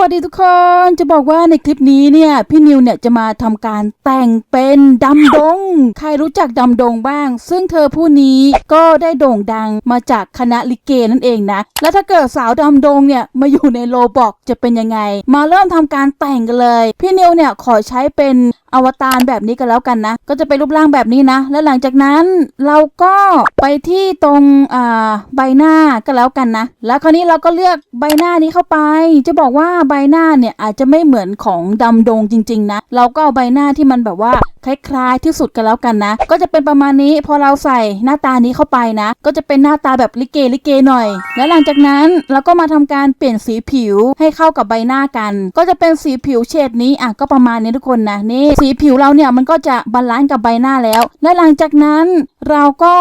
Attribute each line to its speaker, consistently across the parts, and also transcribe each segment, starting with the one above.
Speaker 1: วัสดีทุกคน จะบอกว่าในคลิปนี้เนี่ย พี่นิวเนี่ยจะมาทำการแต่งเป็นดำดง ใครรู้จักดำดงบ้าง ซึ่งเธอผู้นี้ก็ได้โด่งดังมาจากคณะลิเกนั่นเองนะ แล้วถ้าเกิดสาวดำดงเนี่ยมาอยู่ในโลบอกจะเป็นยังไง มาเริ่มทำการแต่งกันเลย พี่นิวเนี่ยขอใช้เป็น อวตารแบบนี้กันแล้วกันนะ ก็จะเป็นรูปร่างแบบนี้นะ และหลังจากนั้นเราก็ไปที่ตรงใบหน้าก็แล้วกันนะ แล้วคราวนี้เราก็เลือกใบหน้านี้เข้าไป จะบอกว่าใบหน้าเนี่ยอาจจะไม่เหมือนของดำดงจริง ๆ นะ เราก็เอาใบหน้าที่มันแบบว่าคล้ายๆที่สุดกันแล้วกันนะ ก็จะเป็นประมาณนี้พอเราใส่หน้าตานี้เข้าไปนะ ก็จะเป็นหน้าตาแบบลิเกลิเกหน่อย แล้วหลังจากนั้นเราก็มาทำการเปลี่ยนสีผิวให้เข้ากับใบหน้ากัน ก็จะเป็นสีผิวเฉดนี้อะก็ประมาณนี้ทุกคนนะนี่สีผิวเราเนี่ยมันก็จะบาลานซ์กับใบหน้าแล้ว และหลังจากนั้นเราก็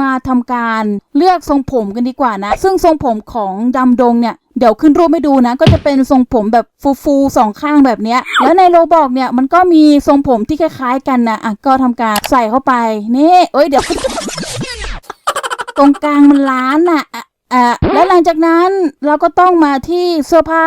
Speaker 1: มาทำการเลือกทรงผมกันดีกว่านะ ซึ่งทรงผมของดำดงเนี่ยเดี๋ยวขึ้นรูปให้ดูนะ ก็จะเป็นทรงผมแบบฟูๆสองข้างแบบเนี้ยแล้วในโรบอกเนี่ยมันก็มีทรงผมที่คล้ายๆกันนะอะก็ทำการใส่เข้าไปนี่เอ้ยเดี๋ยวตรงกลางมันล้านน่ะอะ อะและหลังจากนั้นเราก็ต้องมาที่เสื้อผ้า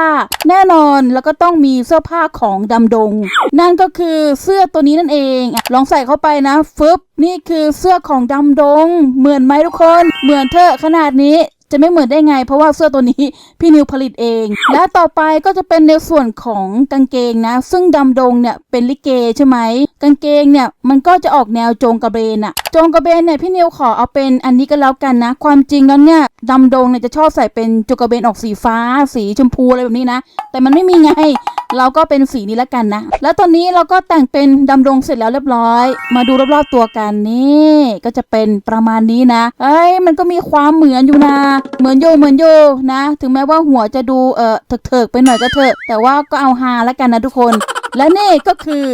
Speaker 1: แน่นอนแล้วก็ต้องมีเสื้อผ้าของดำดง นั่นก็คือเสื้อตัวนี้นั่นเองอลองใส่เข้าไปนะฟึบนี่คือเสื้อของดำดง เหมือนไหมทุกคน เหมือนเธอขนาดนี้ จะไม่เหมือนได้ไง เพราะว่าเสื้อตัวนี้พี่นิวผลิตเอง และต่อไปก็จะเป็นในส่วนของกางเกงนะ ซึ่งดำดงเนี่ยเป็นลิเกใช่ไหมกางเกงเนี่ยมันก็จะออกแนวโจงกระเบนอะโจงกระเบนเนี่ยพี่นิวขอเอาเป็นอันนี้ก็แล้วกันนะ ความจริงแล้วเนี่ยดำดงเนี่ยจะชอบใส่เป็นโจงกระเบนออกสีฟ้า สีชมพูอะไรแบบนี้นะ แต่มันไม่มีไงเราก็เป็นสีนี้แล้วกันนะ แล้วตอนนี้เราก็แต่งเป็นดำดงเสร็จแล้วเรียบร้อย มาดูรอบๆตัวกันนี่ก็จะเป็นประมาณนี้นะ เอ้ยมันก็มีความเหมือนอยู่นะ เหมือนโยเหมือนโยนะ ถึงแม้ว่าหัวจะดูเออเถิกๆไปหน่อยก็เถอะ แต่ว่าก็เอาฮาแล้วกันนะทุกคนและนี่ก็คือ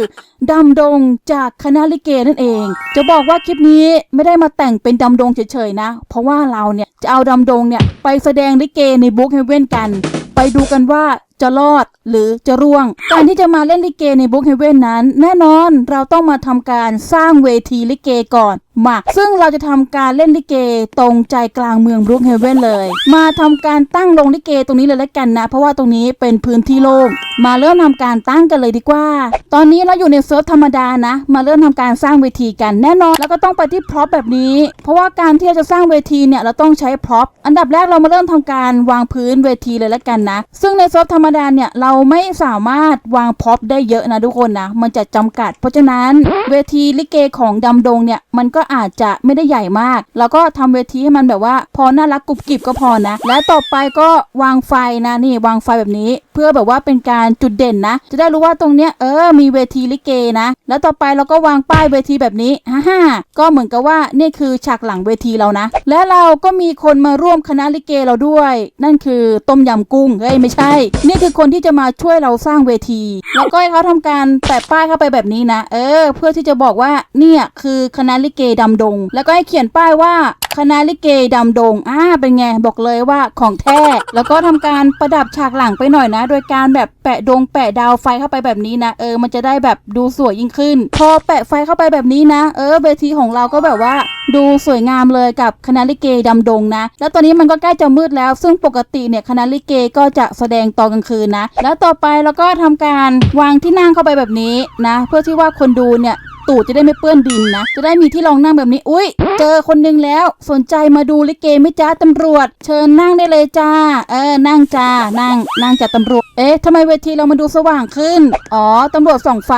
Speaker 1: ดำดงจากคณะลิเกนั่นเอง จะบอกว่าคลิปนี้ไม่ได้มาแต่งเป็นดำดงเฉยๆนะ เพราะว่าเราเนี่ยจะเอาดำดงเนี่ยไปแสดงลิเกในบุ๊กเฮเว่นกัน ไปดูกันว่า จะรอดหรือจะร่วง การที่จะมาเล่นลิเกในบุ๊กเฮเว่นนั้น แน่นอนเราต้องมาทำการสร้างเวทีลิเกก่อน มาซึ่งเราจะทำการเล่นลิเกตรงใจกลางเมืองบรุกเฮเว่นเลย มาทำการตั้งลงลิเกตรงนี้เลยแล้วกันนะ เพราะว่าตรงนี้เป็นพื้นที่โล่งมาเริ่มทำการตั้งกันเลยดีกว่า ตอนนี้เราอยู่ในเซิร์ฟธรรมดานะ มาเริ่มทำการสร้างเวทีกันแน่นอน แล้วก็ต้องไปที่พร็อพแบบนี้ เพราะว่าการที่เราจะสร้างเวทีเนี่ยเราต้องใช้พร็อพอันดับแรกเรามาเริ่มทำการวางพื้นเวทีเลยแล้วกันนะ ซึ่งในเซิร์ฟธรรมดาเนี่ยเราไม่สามารถวางพร็อพได้เยอะนะทุกคนนะมันจะจำกัด เพราะฉะนั้นเวทีลิเกของดำดงเนี่ยมันก็อาจจะไม่ได้ใหญ่มาก แล้วก็ทำเวทีให้มันแบบว่า พอน่ารักกรุบกริบก็พอนะ และต่อไปก็วางไฟนะนี่วางไฟแบบนี้ เพื่อแบบว่าเป็นการจุดเด่นนะ จะได้รู้ว่าตรงเนี้ยเออมีเวทีลิเกนะ แล้วต่อไปเราก็วางป้ายเวทีแบบนี้ฮ่าฮ่าก็เหมือนกับว่านี่คือฉากหลังเวทีเรานะ และเราก็มีคนมาร่วมคณะลิเกเราด้วย นั่นคือต้มยำกุ้งเฮ้ยไม่ใช่ นี่คือคนที่จะมาช่วยเราสร้างเวที แล้วก็ให้เขาทำการแปะป้ายเข้าไปแบบนี้นะ เออ เพื่อที่จะบอกว่าเนี่ยคือคณะลิเกดำดง แล้วก็ให้เขียนป้ายว่า คณะลิเกดำดงอ่าเป็นไงบอกเลยว่าของแท้แล้วก็ทำการประดับฉากหลังไปหน่อยนะ โดยการแบบแปะดงแปะดาวไฟเข้าไปแบบนี้นะ เออมันจะได้แบบดูสวยยิ่งขึ้น พอแปะไฟเข้าไปแบบนี้นะ เออเวทีของเราก็แบบว่าดูสวยงามเลยกับคณะลิเกดำดงนะ แล้วตอนนี้มันก็ใกล้จะมืดแล้ว ซึ่งปกติเนี่ยคณะลิเกก็จะแสดงตอนกลางคืนนะ แล้วต่อไปเราก็ทำการวางที่นั่งเข้าไปแบบนี้นะ เพื่อที่ว่าคนดูเนี่ย ตูดจะได้ไม่เปื้อนดินนะ จะได้มีที่รองนั่งแบบนี้ อุ้ยเจอคนหนึงแล้ว สนใจมาดูลิเกไหม่จ้าตำรวจ เชิญนั่งได้เลยจ้า เออ นั่งจ้า นั่ง นั่งจ้าตำรวจ เอ๊ะทำไมเวทีเรามาดูสว่างขึ้น อ๋อตำรวจส่องไฟ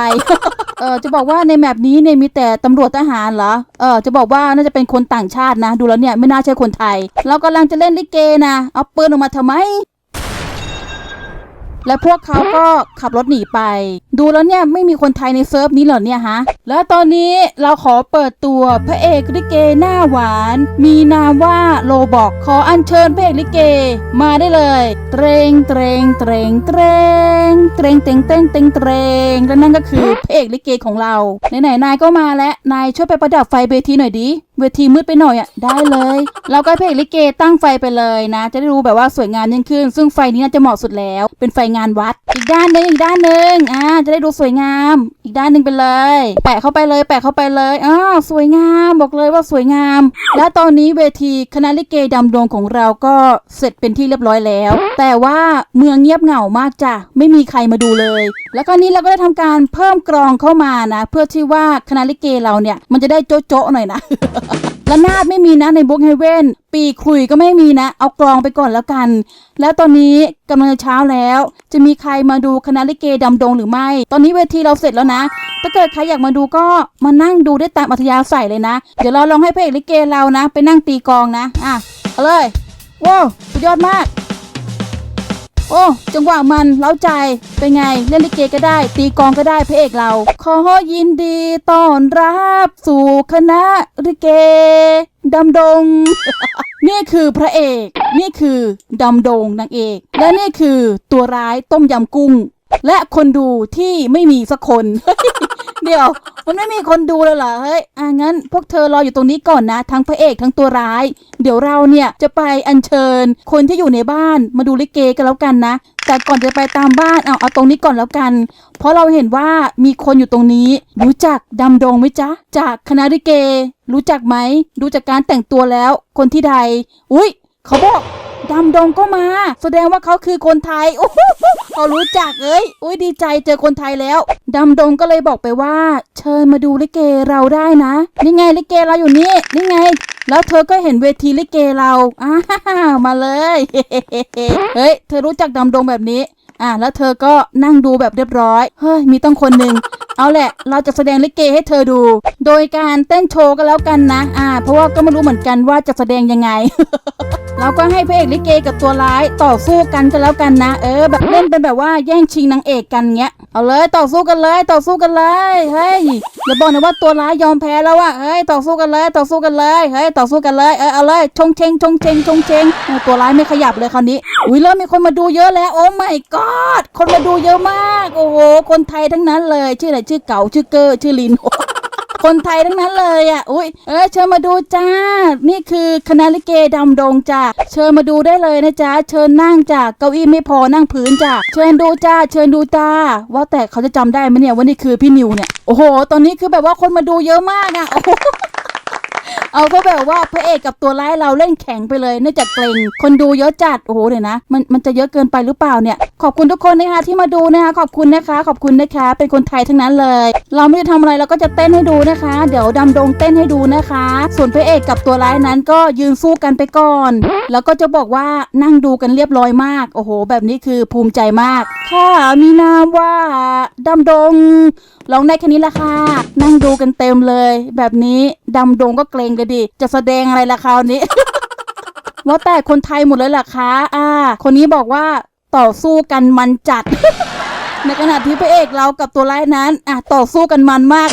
Speaker 1: เออจะบอกว่าในแมปนี้เนี่ยมีแต่ตำรวจทหารเหรอ เออจะบอกว่าน่าจะเป็นคนต่างชาตินะ ดูแล้วเนี่ยไม่น่าใช่คนไทย เรากำลังจะเล่นลิเกนะ เอาปืนออกมาทำไม และพวกเขาก็ขับรถหนีไป ดูแล้วเนี่ยไม่มีคนไทยในเซิร์ฟนี้เหรอเนี่ยฮะ และตอนนี้เราขอเปิดตัวพระเอกลิเกหน้าหวาน มีนามว่าโลบอกขออัญเชิญพระเอกลิเก มาได้เลยเตรงเตรงเตรงเตรงเตรงเตรงเตรงเตรงเตรงและนั่นก็คือพระเอกลิเกของเราไหนๆนายก็มาแล้วนายช่วยไปประดับไฟเวทีหน่อยดิ เวทีมืดไปหน่อยอะได้เลยเราก็ให้พระเอกลิเกตั้งไฟไปเลยนะ จะได้รู้แบบว่าสวยงามยิ่งขึ้น ซึ่งไฟนี้น่าจะเหมาะสุดแล้ว เป็นไฟงานวัด อีกด้านหนึ่งอีกด้านหนึ่งอ่าจะได้ดูสวยงาม อีกด้านหนึ่งไปเลย แปะเข้าไปเลย แปะเข้าไปเลยอ้าวสวยงามบอกเลยว่าสวยงาม และตอนนี้เวทีคณะลิเกดำดงของเราก็เสร็จเป็นที่เรียบร้อยแล้ว แต่ว่าเมืองเงียบเหงามากจ้ะไม่มีใครมาดูเลย แล้วก็นี้เราก็ได้ทำการเพิ่มกรองเข้ามานะ เพื่อที่ว่าคณะลิเกเราเนี่ยมันจะได้โจ๊ะๆหน่อยนะละนาดไม่มีนะในบุ๊กเฮเว่นปีขลุยก็ไม่มีนะ เอากรองไปก่อนแล้วกัน แล้วตอนนี้กำลังจะเช้าแล้ว จะมีใครมาดูคณะลิเกดำดงหรือไม่ ตอนนี้เวทีเราเสร็จแล้วนะ ถ้าเกิดใครอยากมาดูก็มานั่งดูได้ตามอัธยาศัยเลยนะ เดี๋ยวเราลองให้พระเอกลิเกเรานะ ไปนั่งตีกลองนะ อะเอาเลยว้าวสุดยอดมาก โอ้จังหวะมันเล้าใจเป็นไงเล่นลิเกก็ได้ ตีกองก็ได้พระเอกเรา ขอยินดีต้อนรับสู่คณะลิเกดำดง นี่คือพระเอก นี่คือดำดงนางเอก และนี่คือตัวร้ายต้มยำกุ้ง และคนดูที่ไม่มีสักคน เดี๋ยว มันไม่มีคนดูเลยเหรอเฮ้ยอะงั้นพวกเธอรออยู่ตรงนี้ก่อนนะ ทั้งพระเอกทั้งตัวร้าย เดี๋ยวเราเนี่ยจะไปอัญเชิญ คนที่อยู่ในบ้านมาดูลิเกกันแล้วกันนะ แต่ก่อนจะไปตามบ้านเอาเอาตรงนี้ก่อนแล้วกัน เพราะเราเห็นว่ามีคนอยู่ตรงนี้ รู้จักดำดงไหมจ๊ะ จากคณะลิเก รู้จักไหมดูจากการแต่งตัวแล้ว คนที่ใด อุ้ยเขาบอก ดำดงก็มา แสดงว่าเขาคือคนไทยโอ้โหเขารู้จักเอ้ยอุ้ยดีใจเจอคนไทยแล้วดำดงก็เลยบอกไปว่า เชิญมาดูลิเกเราได้นะนี่ไงลิเกเราอยู่นี่นี่ไงแล้วเธอก็เห็นเวทีลิเกเราอ้าวมาเลย เฮ้ย เธอรู้จักดำดงแบบนี้ อะ แล้วเธอก็นั่งดูแบบเรียบร้อย เฮ้ย มีต้องคนหนึ่ง เอาแหละ เราจะแสดงลิเกให้เธอดู โดยการเต้นโชว์กันแล้วกันนะ อ่า เพราะว่าก็ไม่รู้เหมือนกันว่าจะแสดงยังไง เราก็ให้พระเอกลิเกกับตัวร้ายต่อสู้กันกันแล้วกันนะ เออ แบบเล่นเป็นแบบว่าแย่งชิงนางเอกกันเงี้ย เอาเลยต่อสู้กันเลยต่อสู้กันเลยเฮ้ยอย่าบอกนะว่าตัวร้ายยอมแพ้แล้วอะเฮ้ยต่อสู้กันเลยต่อสู้กันเลยเฮ้ยต่อสู้กันเลยเออเอาเลยชงเชงชงเชงชงเชงตัวร้ายไม่ขยับเลยคราวนี้อุ้ยเริ่มมีคนมาดูเยอะแล้ว โอ้ my god คนมาดูเยอะมาก โอ้โหคนไทยทั้งนั้นเลย ชื่ออะไรชื่อเก๋าชื่อเกอร์ชื่อลิน คนไทยทั้งนั้นเลยอะ อุ้ยเออเชิญมาดูจ้า นี่คือคณะลิเกดำดงจ้าเชิญมาดูได้เลยนะจ้าเชิญนั่งจ้าเก้าอี้ไม่พอนั่งพื้นจ้าเชิญดูจ้า เชิญดูจ้า ว่าแต่เขาจะจำได้ไหมเนี่ยว่านี่คือพี่นิวเนี่ย โอ้โห ตอนนี้คือแบบว่าคนมาดูเยอะมากอะ โอ้เอาก็แบบว่าพระเอกกับตัวร้ายเราเล่นแข็งไปเลยเนื่องจากเกรงคนดูเยอะจัดโอ้โหเดี๋ยวนะ มันมันจะเยอะเกินไปหรือเปล่าเนี่ย ขอบคุณทุกคนนะคะที่มาดูนะคะขอบคุณนะคะ ขอบคุณนะคะ เป็นคนไทยทั้งนั้นเลย เราไม่ได้ทำอะไรเราก็จะเต้นให้ดูนะคะ เดี๋ยวดำดงเต้นให้ดูนะคะ ส่วนพระเอกกับตัวร้ายนั้นก็ยืนสู้กันไปก่อน แล้วก็จะบอกว่านั่งดูกันเรียบร้อยมาก โอ้โห แบบนี้คือภูมิใจมากค่ะมีนามว่าดำดงร้องได้แค่นี้ละค่ะนั่งดูกันเต็มเลย แบบนี้ดำดงก็เกรงเลยดิจะแสดงอะไรละคราวนี้ ว่าแต่คนไทยหมดเลยล่ะคะอ่า คนนี้บอกว่าต่อสู้กันมันจัด ในขณะที่พระเอกเรากับตัวร้ายนั้นอะต่อสู้กันมันมาก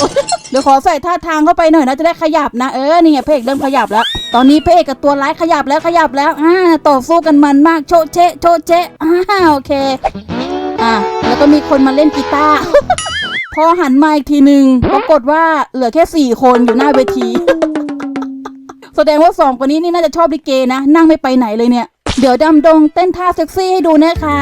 Speaker 1: เดี๋ยวขอใส่ท่าทางเข้าไปหน่อยนะจะได้ขยับนะเออนี่ไงพระเอกเริ่มขยับแล้ว ตอนนี้พระเอกกับตัวร้ายขยับแล้วขยับแล้วอ่าต่อสู้กันมันมากโชเชะโชเชะอ่าโอเคอะแล้วก็มีคนมาเล่นกีตาร์พอหันมาอีกทีหนึ่งปรากฏว่าเหลือแค่สี่คนอยู่หน้าเวที แสดงว่าสองคนนี้นี่น่าจะชอบลิเกนะ นั่งไม่ไปไหนเลยเนี่ย เดี๋ยวดำดงเต้นท่าเซ็กซี่ให้ดูนะคะ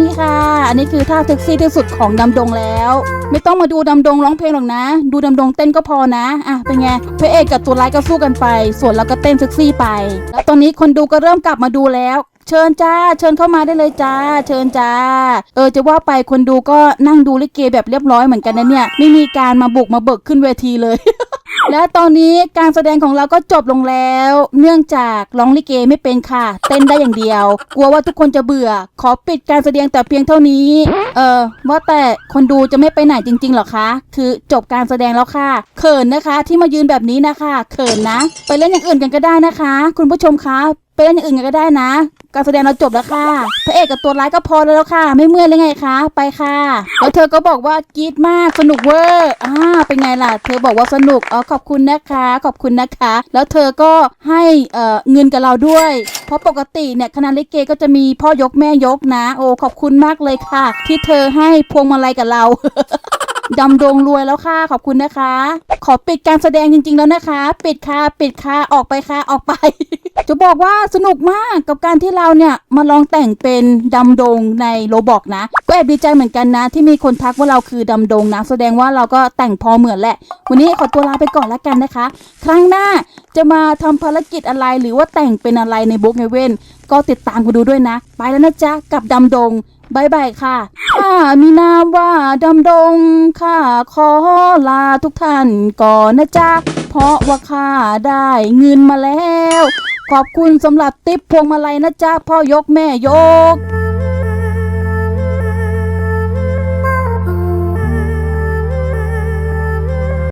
Speaker 1: นี่ค่ะ อันนี้คือท่าเซ็กซี่ที่สุดของดำดงแล้ว ไม่ต้องมาดูดำดงร้องเพลงหรอกนะ ดูดำดงเต้นก็พอนะอะเป็นไงพระเอกกับตัวร้ายก็สู้กันไป ส่วนเราก็เต้นเซ็กซี่ไป แล้วตอนนี้คนดูก็เริ่มกลับมาดูแล้ว เชิญจ้า เชิญเข้ามาได้เลยจ้า เชิญจ้า เออจะว่าไปคนดูก็นั่งดูลิเกแบบเรียบร้อยเหมือนกันนะเนี่ย ไม่มีการมาบุกมาเบิกขึ้นเวทีเลยและตอนนี้การแสดงของเราก็จบลงแล้ว เนื่องจากร้องลิเกไม่เป็นค่ะ เต้นได้อย่างเดียว กลัวว่าทุกคนจะเบื่อ ขอปิดการแสดงแต่เพียงเท่านี้ เออว่าแต่คนดูจะไม่ไปไหนจริงๆหรอคะ คือจบการแสดงแล้วค่ะ เขินนะคะที่มายืนแบบนี้นะคะ เขินนะ ไปเล่นอย่างอื่นกันก็ได้นะคะ คุณผู้ชมคะ ไปเล่นอย่างอื่นกันก็ได้นะ การแสดงเราจบแล้วค่ะ พระเอกกับตัวร้ายก็พอแล้วค่ะ ไม่เมื่อยเลยไงคะ ไปค่ะ แล้วเธอก็บอกว่ากรี๊ดมากสนุกเวอร์อ่าเป็นไงล่ะ เธอบอกว่าสนุกอ๋อขอบคุณนะคะ ขอบคุณนะคะ แล้วเธอก็ให้เอ่อเงินกับเราด้วย เพราะปกติเนี่ยคณะลิเกก็จะมีพ่อยกแม่ยกนะ โอ้ขอบคุณมากเลยค่ะ ที่เธอให้พวงมาลัยกับเรา ดำดงรวยแล้วค่ะ ขอบคุณนะคะ ขอปิดการแสดงจริง ๆ แล้วนะคะ ปิดค่ะ ปิดค่ะ ออกไปค่ะ ออกไป จะบอกว่าสนุกมากกับการที่เราเนี่ย มาลองแต่งเป็นดำดงในโรบอกนะ ก็แอบดีใจเหมือนกันนะ ที่มีคนทักว่าเราคือดำดงนะ แสดงว่าเราก็แต่งพอเหมือนแหละ วันนี้ขอตัวลาไปก่อนแล้วกันนะคะ ครั้งหน้าจะมาทำภารกิจอะไรหรือว่าแต่งเป็นอะไรในบุ๊กเฮเว่นก็ติดตามกันดูด้วยนะ ไปแล้วนะจ๊ะกับดำดง บายบายค่ะข้ามีนามว่าดำดงข้าขอลาทุกท่านก่อนนะจ๊ะ เพราะว่าข้าได้เงินมาแล้ว ขอบคุณสำหรับติปพวงมาลัยนะจ๊ะพ่อยกแม่ยก